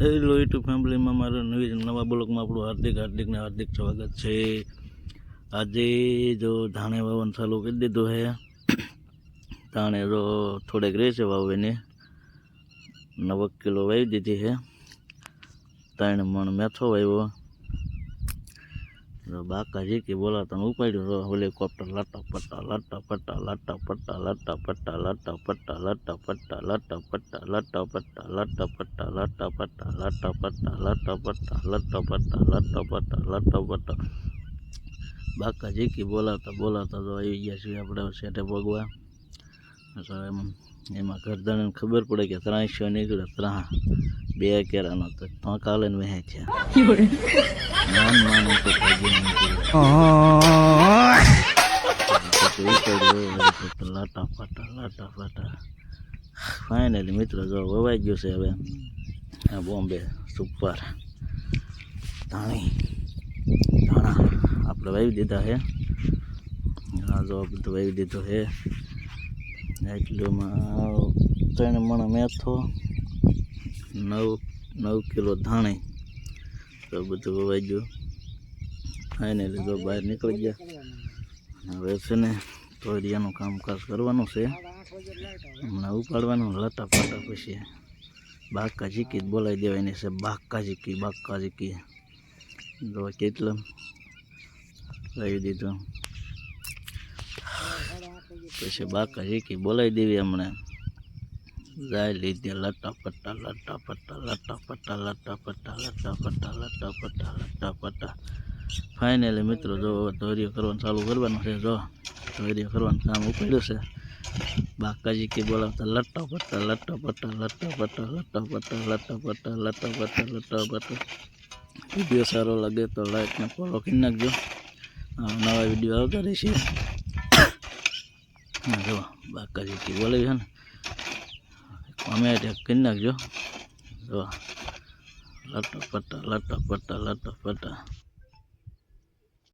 Hello YouTube ફેમિલીમાં મારા નવી નવા બ્લોગમાં આપણું હાર્દિક હાર્દિકને હાર્દિક સ્વાગત છે. આજે જો ધાણે વાવન ચાલુ કરી દીધું હે. ધાણે જો થોડેક રહેશે વાવીને નવક કિલો વાવી દીધી છે ત્રણ મણ મેથો વાવ્યો. જો બાકા જીકી બોલાતા ઉપાડ્યું તો હેલિકોપ્ટર લાટા પટ્ટા લાટા પટ્ટા લાટા પટ્ટા લાટા પટ્ટા લાટા પટ્ટા લાટા પટ્ટા લાટા પટ્ટા લાટા પટ્ટા લાટા પટ્ટા લાટા પટ્ટા લાટા પટ્ટા લાટા પટ્ટા લાટા પટ્ટા લાટા પટ્ટા લાટા પટ્ટા બાકા જીકી બોલાતા બોલાતા તો આવી ગયા છીએ આપણે સેટે ભોગવા એમાં ઘરદાણીને ખબર પડે કે ત્રણસો નીકળે ત્રણ બે કેરાનો તો કાલે વહે છે નાન નાન તો ભાગી નીકળ્યું લાટા ફાટા લાટા ફાટા ફાઇનલી મિત્રો, જો વવાઈ ગયો છે હવે. આ બોમ્બે, સુપર, ધાણી, ધાણા આપણે વાવી દીધા છે. આ જો બધું વાવી દીધું છે. એટલુંમાં ત્રણ મણ મેથો, નવ નવ કિલો ધાણી. તો બધું વવાઈ ગયું. ફાઇનલી લીધો બહાર નીકળી ગયા. હવે છે ને તોરિયાનું કામકાજ કરવાનું છે. હમણાં ઉપાડવાનું લટા પાટા પછી બાકા ઝીકી બોલાવી દેવાની છે. બાકા ઝીકી, બાકા જીકી જો કેટલા લાવી દીધો. પછી બાકા જીકી બોલાવી દેવી હમણાં. જાય લીધે લટા પટ્ટા લટા પટ્ટા લટા પટ્ટા લટા પટ્ટા લટા પટ્ટા લટા પટ્ટા લટા પટ્ટા ફાઇનલી મિત્રો, જો ધોર્ય કરવાનું ચાલુ કરવાનું છે, જો. ધોર્ય કરવાનું કામ ઉપાડ્યું છે. બાકાજી કે બોલાવતા લટ્ટો પટ્ટા લટ્ટો પટ્ટા લટ્ટો પટ્ટા લટ્ટો પટ્ટા લટ્ટો પટ્ટા લટ્ટો પટ્ટા લટ્ટો પટ્ટા. વીડિયો સારો લાગે તો લાઈક ને ફોલો કરી નાખજો. નવા વીડિયો આવતા રહેશે. જો, બાકાજી કે બોલાવી છે ને. કોમેન્ટ કરી નાખજો. જો, લટ્ટો પટ્ટા લટ્ટો પટ્ટા લટ્ટો પટ્ટા.